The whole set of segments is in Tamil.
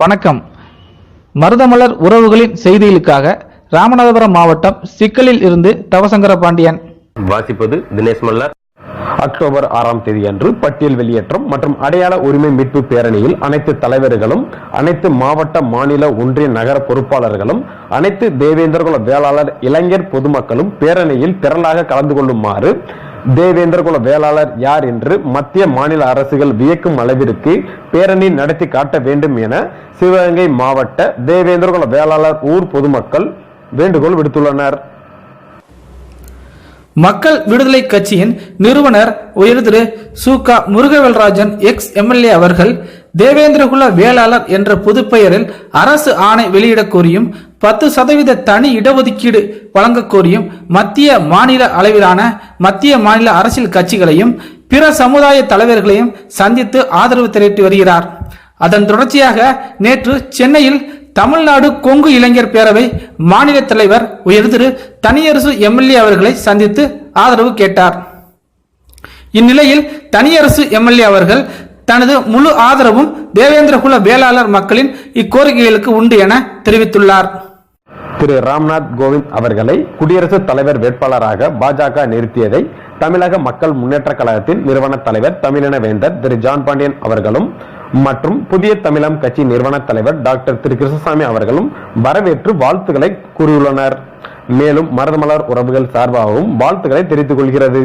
வணக்கம். மருதமலர் உறவுகளின் செய்திகளுக்காக ராமநாதபுரம் மாவட்டம் சிக்கலில் இருந்து தவசங்கர பாண்டியன் வாசிப்பது தினேஷ் மல்லர். அக்டோபர் ஆறாம் தேதி அன்று பட்டியல் வெளியேற்றம் மற்றும் அடையாள உரிமை மீட்பு பேரணியில் அனைத்து தலைவர்களும் அனைத்து மாவட்ட மாநில ஒன்றிய நகர பொறுப்பாளர்களும் அனைத்து தேவேந்திரகுல வேளாளர் இளைஞர் பொதுமக்களும் பேரணியில் திரளாக கலந்து கொள்ளுமாறு தேவேந்திரகுல வேளாளர் யார் என்று மத்திய மாநில அரசுகள் வியக்கும் அளவிற்கு பேரணி நடத்தி காட்ட வேண்டும் என சிவகங்கை மாவட்ட தேவேந்திரகுல வேளாளர் ஊர் பொதுமக்கள் வேண்டுகோள் விடுத்துள்ளனர். மக்கள் விடுதலை கட்சியின் நிறுவனர் உயர் திரு சு. க. முருகவேல்ராஜன் எக்ஸ் எம்எல்ஏ அவர்கள் தேவேந்திரகுல வேளாளர் என்ற பொது பெயரில் அரசு ஆணை வெளியிடக் கோரியும் பத்து சதவீத தனி இடஒதுக்கீடு வழங்க கோரியும் மத்திய மாநில அளவிலான மத்திய மாநில அரசியல் கட்சிகளையும் பிற சமுதாய தலைவர்களையும் சந்தித்து ஆதரவு திரட்டி வருகிறார். அதன் தொடர்ச்சியாக நேற்று சென்னையில் தமிழ்நாடு கொங்கு இளைஞர் பேரவை மாநில தலைவர் உயர் திரு தனியரசு எம்எல்ஏ அவர்களை சந்தித்து ஆதரவு கேட்டார். இந்நிலையில் தனியரசு எம்எல்ஏ அவர்கள் தனது முழு ஆதரவும் தேவேந்திரகுல வேளாளர் மக்களின் இக்கோரிக்கைகளுக்கு உண்டு என தெரிவித்துள்ளார். திரு ராம்நாத் கோவிந்த் அவர்களை குடியரசுத் தலைவர் வேட்பாளராக பாஜக நிறுத்தியதை தமிழக மக்கள் முன்னேற்ற கழகத்தின் நிறுவன தலைவர் தமிழின வேந்தர் திரு ஜான் பாண்டியன் அவர்களும் மற்றும் புதிய தமிழம் கட்சி நிறுவன தலைவர் டாக்டர் திரு கிருஷ்ணசாமி அவர்களும் வரவேற்று வாழ்த்துக்களை கூறியுள்ளனர். மேலும் மருதமலர் உறவுகள் சார்பாகவும் வாழ்த்துக்களை தெரிவித்துக் கொள்கிறது.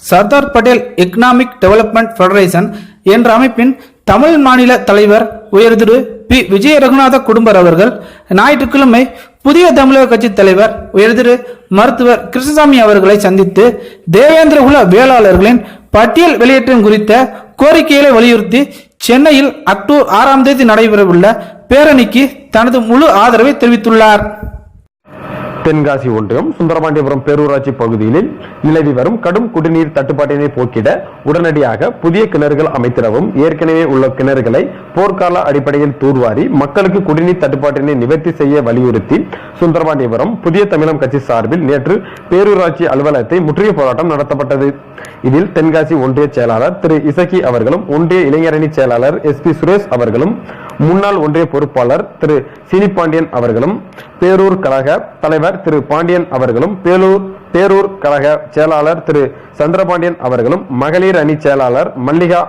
Sardar Patel economic development federation என்ற அமைப்பின் தமிழ் மாநில தலைவர் உயர் திரு பி. விஜய ரகுநாத குடும்பர் அவர்கள் ஞாயிற்றுக்கிழமை புதிய தமிழக கட்சி தலைவர் உயர் திரு மருத்துவர் கிருஷ்ணசாமி அவர்களை சந்தித்து தேவேந்திர குல வேளாளர்களின் பட்டியல் வெளியேற்றம் குறித்த கோரிக்கைகளை வலியுறுத்தி சென்னையில் அக்டோபர் ஆறாம் தேதி நடைபெறவுள்ள பேரணிக்கு தனது முழு ஆதரவை தெரிவித்துள்ளார். தென்காசி ஒன்றியம் சுந்தரபாண்டியபுரம் பேரூராட்சி பகுதிகளில் நிலவி வரும் கடும் குடிநீர் தட்டுப்பாட்டினை போக்கிட உடனடியாக புதிய கிணறுகள் அமைத்திடவும் ஏற்கனவே உள்ள கிணறுகளை போர்க்கால அடிப்படையில் தூர்வாரி மக்களுக்கு குடிநீர் தட்டுப்பாட்டினை நிவர்த்தி செய்ய வலியுறுத்தி சுந்தரபாண்டியபுரம் புதிய தமிழம் கட்சி சார்பில் நேற்று பேரூராட்சி அலுவலகத்தை முற்றிய போராட்டம் நடத்தப்பட்டது. இதில் தென்காசி ஒன்றிய செயலாளர் திரு இசக்கி அவர்களும் ஒன்றிய இளைஞரணி செயலாளர் எஸ் பி சுரேஷ் அவர்களும் முன்னாள் ஒன்றிய பொறுப்பாளர் திரு சீனிப்பாண்டியன் அவர்களும் பேரூர் கழக தலைவர் திரு பாண்டியன் அவர்களும் பேலூர் பேரூர் கழக செயலாளர் திரு சந்திரபாண்டியன் அவர்களும் மகளிர் அணி செயலாளர் மல்லிகா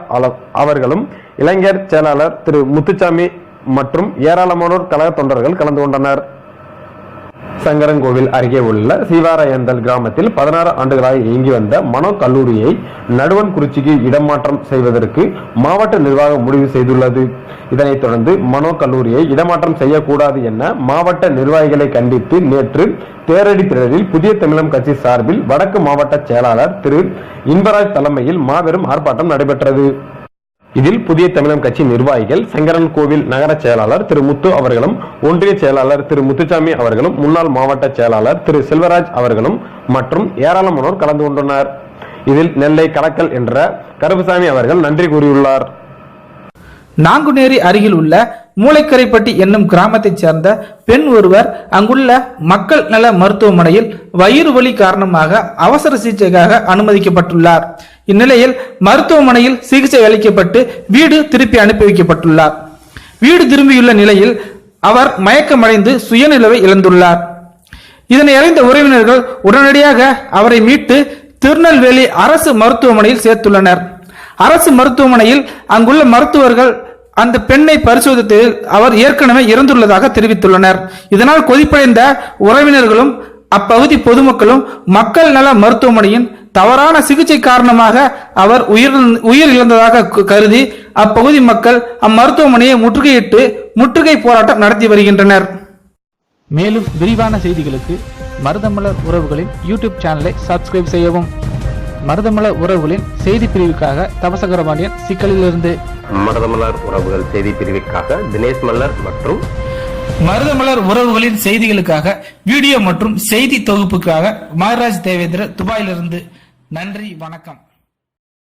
அவர்களும் இளைஞர் செயலாளர் திரு முத்துச்சாமி மற்றும் ஏராளமானோர் கழக தொண்டர்கள் கலந்து கொண்டனர். சங்கரன்கோவில் அருகே உள்ள சீவாராயந்தல் கிராமத்தில் பதினாறு ஆண்டுகளாக இயங்கி வந்த மனோ கல்லூரியை நடுவன் குறிச்சிக்கு இடமாற்றம் செய்வதற்கு மாவட்ட நிர்வாகம் முடிவு செய்துள்ளது. இதனைத் தொடர்ந்து மனோ கல்லூரியை இடமாற்றம் செய்யக்கூடாது என மாவட்ட நிர்வாகிகளை கண்டித்து நேற்று தேரடி திரளில் புதிய தமிழம் கட்சி சார்பில் வடக்கு மாவட்ட செயலாளர் திரு இன்பராஜ் தலைமையில் மாபெரும் ஆர்ப்பாட்டம் நடைபெற்றது. இதில் புதிய தமிழம் கட்சி நிர்வாகிகள் சங்கரன் கோவில் நகர செயலாளர் திரு முத்து அவர்களும் ஒன்றிய செயலாளர் திரு முத்துசாமி அவர்களும் முன்னாள் மாவட்ட செயலாளர் திரு செல்வராஜ் அவர்களும் மற்றும் ஏராளமானோர் கலந்து கொண்டனர். இதில் நெல்லை கடக்கல் என்ற கருப்புசாமி அவர்கள் நன்றி கூறியுள்ளார். நாங்குநேரி அருகில் உள்ள மூளைக்கரைப்பட்டி என்னும் கிராமத்தைச் சேர்ந்த பெண் ஒருவர் அங்குள்ள மக்கள் நல மருத்துவமனையில் வயிறு வலி காரணமாக அவசர சிகிச்சைக்காக அனுமதிக்கப்பட்டுள்ளார். இந்நிலையில் மருத்துவமனையில் சிகிச்சை அளிக்கப்பட்டு வீடு திருப்பி அனுப்பி வைக்கப்பட்டுள்ளார். வீடு திரும்பியுள்ள நிலையில் அவர் மயக்கமடைந்து சுயநிலவை இழந்துள்ளார். இதனை அறிந்த உறவினர்கள் உடனடியாக அவரை மீட்டு திருநெல்வேலி அரசு மருத்துவமனையில் சேர்த்துள்ளனர். அரசு மருத்துவமனையில் அங்குள்ள மருத்துவர்கள் அந்த பெண்ணை பரிசோதித்து அவர் ஏற்கனவே இறந்துள்ளதாக தெரிவித்துள்ளனர். இதனால் கொதிப்படைந்த உறவினர்களும் அப்பகுதி பொதுமக்களும் மக்கள் நல மருத்துவமனையின் தவறான சிகிச்சை காரணமாக அவர் உயிர் உயிர் இழந்ததாக கருதி அப்பகுதி மக்கள் அம்மருத்துவமனையை முற்றுகையிட்டு முற்றுகை போராட்டம் நடத்தி வருகின்றனர். மேலும் விரிவான செய்திகளுக்கு மருதமலர் உறவுகளின் யூடியூப் சேனலை சப்ஸ்கிரைப் செய்யவும். மருதமலர் உறவுகளின் செய்தி பிரிவுக்காக தவசகரபாண்டியன் சிக்கலிலிருந்து. மருதமலர் உறவுகள் செய்தி பிரிவிற்காக தினேஷ் மல்லர் மற்றும் மருதமலர் உறவுகளின் செய்திகளுக்காக வீடியோ மற்றும் செய்தி தொகுப்புக்காக மகராஜ் தேவேந்திர துபாயிலிருந்து. நன்றி வணக்கம்.